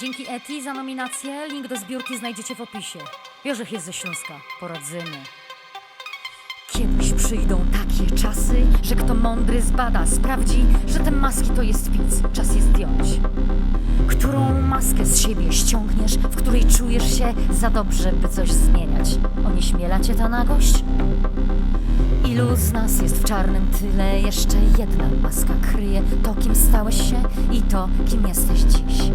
Dzięki Eti za nominację link do zbiórki znajdziecie w opisie. Jorzech jest ze Śląska. Poradzimy. Kiedyś przyjdą takie czasy, że kto mądry zbada, sprawdzi, że te maski to jest pic. Czas je zdjąć. Którą maskę z siebie ściągniesz, w której czujesz się za dobrze, by coś zmieniać? Onieśmiela cię ta nagość? Ilu z nas jest w czarnym tyle? Jeszcze jedna maska kryje to, kim stałeś się i to, kim jesteś dziś.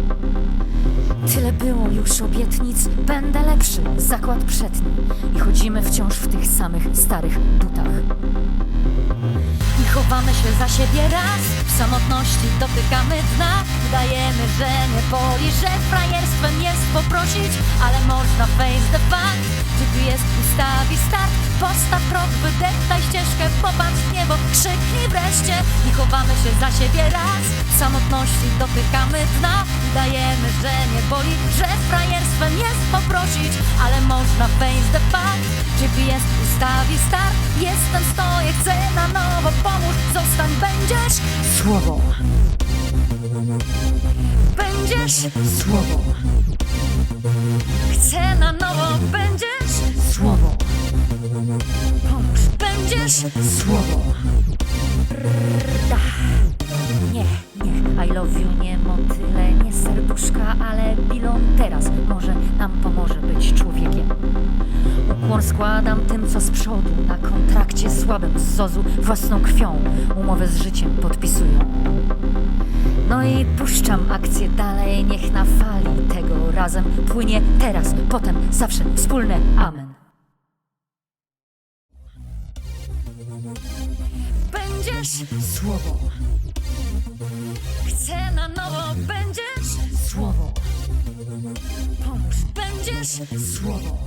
Tyle było już obietnic, będę lepszy, zakład przedni. I chodzimy wciąż w tych samych starych butach. I chowamy się za siebie raz, w samotności dotykamy dna. Udajemy, że nie boli, że frajerstwem jest poprosić, ale można face the fact. GPS ustawi start, postaw krok, wydeptaj ścieżkę, wreszcie. I chowamy się za siebie raz, samotności dotykamy dna. Udajemy, że nie boli, że frajerstwem jest poprosić, ale można face the fact. GPS ustawi start, jestem, stoję, chcę na nowo, pomóż, zostań, będziesz słowo. Będziesz słowo. Chcę na nowo, będziesz. Pomóż, będziesz słowo. Nie, nie, I love you, nie motyle, nie serduszka, ale pilon teraz może nam pomoże być człowiekiem. Ukłon składam tym, co z przodu, na kontrakcie słabym z zozu, własną krwią, umowę z życiem podpisują. No i puszczam akcję dalej, niech na fali tego razem płynie teraz, potem, zawsze wspólne amen. Będziesz słowo. Chcę na nowo, będziesz słowo. Pomóż, będziesz słowo.